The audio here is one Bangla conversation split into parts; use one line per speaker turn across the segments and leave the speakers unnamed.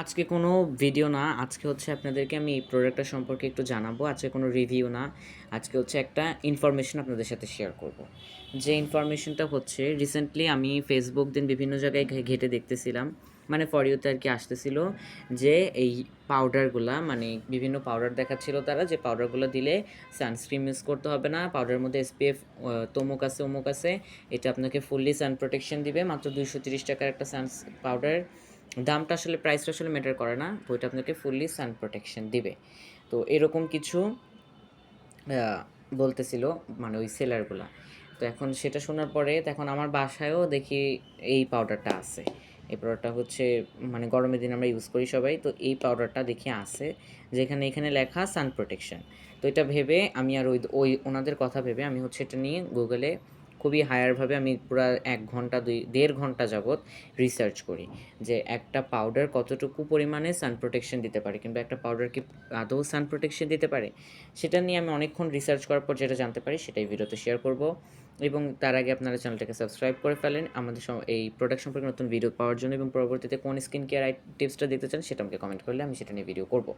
আজকে কোনো ভিডিও না, আজকে হচ্ছে আপনাদেরকে আমি এই প্রোডাক্টটা সম্পর্কে একটু জানাব, আজকে কোনো রিভিউ না, আজকে হচ্ছে একটা ইনফরমেশন আপনাদের সাথে শেয়ার করব। যে ইনফরমেশনটা হচ্ছে রিসেন্টলি আমি ফেসবুক দিন বিভিন্ন জায়গায় ঘেটে দেখতেছিলাম মানে ফর ইউতে আর কি আসতেছিল যে এই পাউডারগুলা মানে বিভিন্ন পাউডার দেখাচ্ছিল তারা যে পাউডারগুলো দিলে সানস্ক্রিন ইউজ করতে হবে না পাউডারের মধ্যে এসপিএফ তমুক আছে, অমুক আছে, এটা আপনাকে ফুললি সান প্রোটেকশন দিবে, মাত্র দুইশো তিরিশ টাকার একটা সান পাউডার দামটা আসলে প্রাইসটা আসলে ম্যাটার করে না। বইটা আপনাকে ফুললি সান প্রোটেকশন দিবে। তো এরকম কিছু বলতেছিল মানে ওই সেলারগুলা তো এখন সেটা শোনার পরে এখন আমার বাসায়ও দেখি এই পাউডারটা আছে। এই পাউডারটা হচ্ছে মানে গরমের দিন আমরা ইউজ করি সবাই। তো এই পাউডারটা দেখি আছে, যেখানে এখানে লেখা সান প্রোটেকশন তো এটা ভেবে আমি আর ওই ওই ওনাদের কথা ভেবে আমি হচ্ছে এটা নিয়ে গুগলে খুবই হায়ারভাবে আমি পুরো এক ঘণ্টা, দুই, দেড় ঘণ্টা যাবত রিসার্চ করি যে একটা পাউডার কতটুকু পরিমাণে সান প্রোটেকশন দিতে পারে। কিংবা একটা পাউডার কি আদৌ সান প্রোটেকশন দিতে পারে? সেটা নিয়ে আমি অনেকক্ষণ রিসার্চ করার পর যেটা জানতে পারি সেটাই ভিডিওতে শেয়ার করব। এবং তার আগে আপনারা চ্যানেলটাকে সাবস্ক্রাইব করে ফেলেন। আমাদের এই প্রোডাক্ট সম্পর্কে নতুন ভিডিও পাওয়ার জন্য এবং পরবর্তীতে কোন স্কিন কেয়ার টিপসটা দেখতে চান সেটা আমাকে কমেন্ট করলে আমি সেটা নিয়ে ভিডিও করব।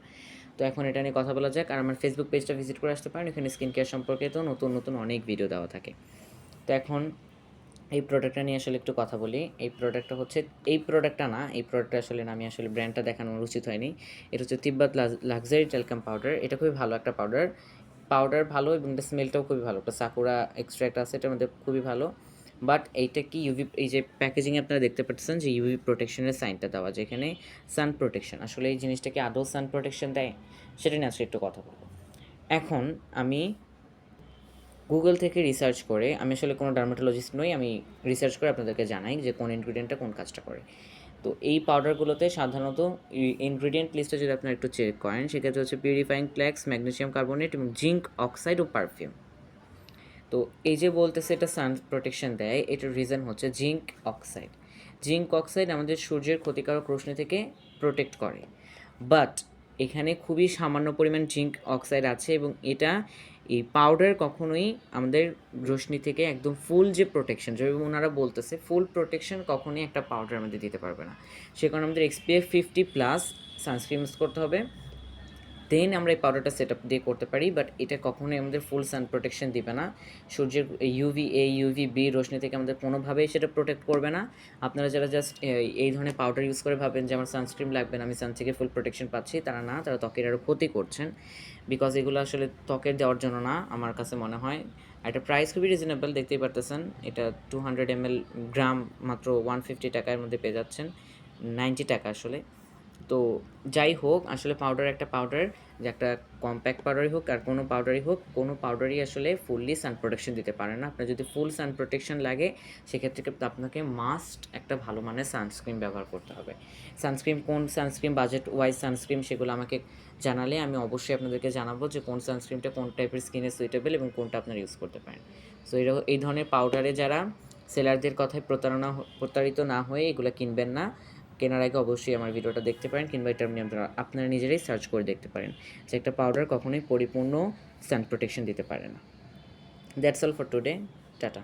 তো এখন এটা নিয়ে কথা বলা যাক। আর আমার ফেসবুক পেজটা ভিজিট করে আসতে পারেন। এখানে স্কিন কেয়ার সম্পর্কে তো নতুন নতুন অনেক ভিডিও দেওয়া থাকে। তো এখন এই প্রোডাক্টটা নিয়ে আসলে একটু কথা বলি। এই প্রোডাক্টটা হচ্ছে, এই প্রোডাক্টটা না, এই প্রোডাক্টটা আসলে আমি আসলে ব্র্যান্ডটা দেখানো উচিত হয়নি। এটা হচ্ছে তিব্বত লাক্সারি টেলকাম পাউডার এটা খুবই ভালো একটা পাউডার পাউডার ভালো এবং এটা স্মেলটাও খুবই ভালো। একটা সাকুরা এক্সট্রাক্ট আছে, এটার মধ্যে খুবই ভালো। বাট এইটা কি ইউভি এই যে প্যাকেজিংয়ে আপনারা দেখতে পাচ্ছেন যে ইউভি প্রোটেকশনের সাইনটা দেওয়া যেখানে সান প্রোটেকশন আসলে এই জিনিসটা কি আদৌ সান প্রোটেকশন দেয়? সেটা নিয়ে আসলে একটু কথা বলব। এখন আমি গুগল থেকে রিসার্চ করে, আমি আসলে কোনো ডার্মাটোলজিস্ট নই, আমি রিসার্চ করে আপনাদেরকে জানাই যে কোন ইনগ্রিডিয়েন্টটা কোন কাজটা করে। তো এই পাউডারগুলোতে সাধারণত ইনগ্রিডিয়েন্ট লিস্টে যদি আপনারা একটু চেক করেন, সেক্ষেত্রে হচ্ছে পিউরিফাইং ফ্ল্যাক্স ম্যাগনেসিয়াম কার্বনেট এবং জিঙ্ক অক্সাইড ও পারফিউম তো এই যে বলতেছে, এটা সান প্রোটেকশন দেয়, এটার রিজন হচ্ছে জিঙ্ক অক্সাইড জিঙ্ক অক্সাইড আমাদের সূর্যের ক্ষতিকারক রশ্মি থেকে প্রোটেক্ট করে। বাট এখানে খুবই সামান্য পরিমাণ জিঙ্ক অক্সাইড আছে এবং এটা এই পাউডার কখনোই আমাদের রশ্মি থেকে একদম ফুল যে প্রোটেকশন যেভাবে ওনারা বলতেছে ফুল প্রোটেকশন কখনোই একটা পাউডার আমাদের দিতে পারবে না। সে কারণে আমাদের SPF fifty plus sunscreen use করতে হবে। দেন আমরা এই পাউডারটা সেট আপ দিয়ে করতে পারি বাট এটা কখনোই আমাদের ফুল সান প্রোটেকশন দিবে না। সূর্যের ইউভি এ ইউভি বি রশ্মি থেকে আমাদের কোনোভাবেই সেটা প্রোটেক্ট করবে না। আপনারা যারা জাস্ট এই ধরনের পাউডার ইউজ করে ভাবেন যে, আমার সানস্ক্রিন লাগবে না, আমি সান থেকে ফুল প্রোটেকশন পাচ্ছি, তারা না, তারা ত্বকের আরও ক্ষতি করছেন। বিকজ এগুলো আসলে ত্বকের দেওয়ার জন্য না, আমার কাছে মনে হয়। এটা প্রাইস খুবই রিজনেবল দেখতেই পারতেছেন। এটা টু হান্ড্রেড এম গ্রাম মাত্র ওয়ান ফিফটি টাকার মধ্যে পেয়ে যাচ্ছেন। নাইনটি টাকা আসলে। তো যাই হোক, আসলে পাউডার একটা পাউডার যে একটা কম্প্যাক্ট পাউডারই হোক আর কোনো পাউডারই হোক, কোনো পাউডারই আসলে ফুললি সান প্রোটেকশন দিতে পারে না। আপনার যদি ফুল সান প্রোটেকশন লাগে, সেক্ষেত্রে আপনাকে মাস্ট একটা ভালো মানের সানস্ক্রিন ব্যবহার করতে হবে। সানস্ক্রিন কোন সানস্ক্রিন বাজেট ওয়াইজ সানস্ক্রিন সেগুলো আমাকে জানালে আমি অবশ্যই আপনাদেরকে জানাব যে কোন সানস্ক্রিনটা কোন টাইপের স্কিনে সুইটেবল এবং কোনটা আপনারা ইউজ করতে পারেন। সো এই ধরনের পাউডারে যারা সেলারদের কথায় প্রতারণা প্রতারিত না হয়ে এগুলো কিনবেন না কেনার আগে অবশ্যই আমার ভিডিওটা দেখতে পারেন কিংবা এটা আপনি আপনারা আপনারা নিজেরাই সার্চ করে দেখতে পারেন যে একটা পাউডার কখনোই পরিপূর্ণ সান প্রোটেকশন দিতে পারে না। That's all for today tata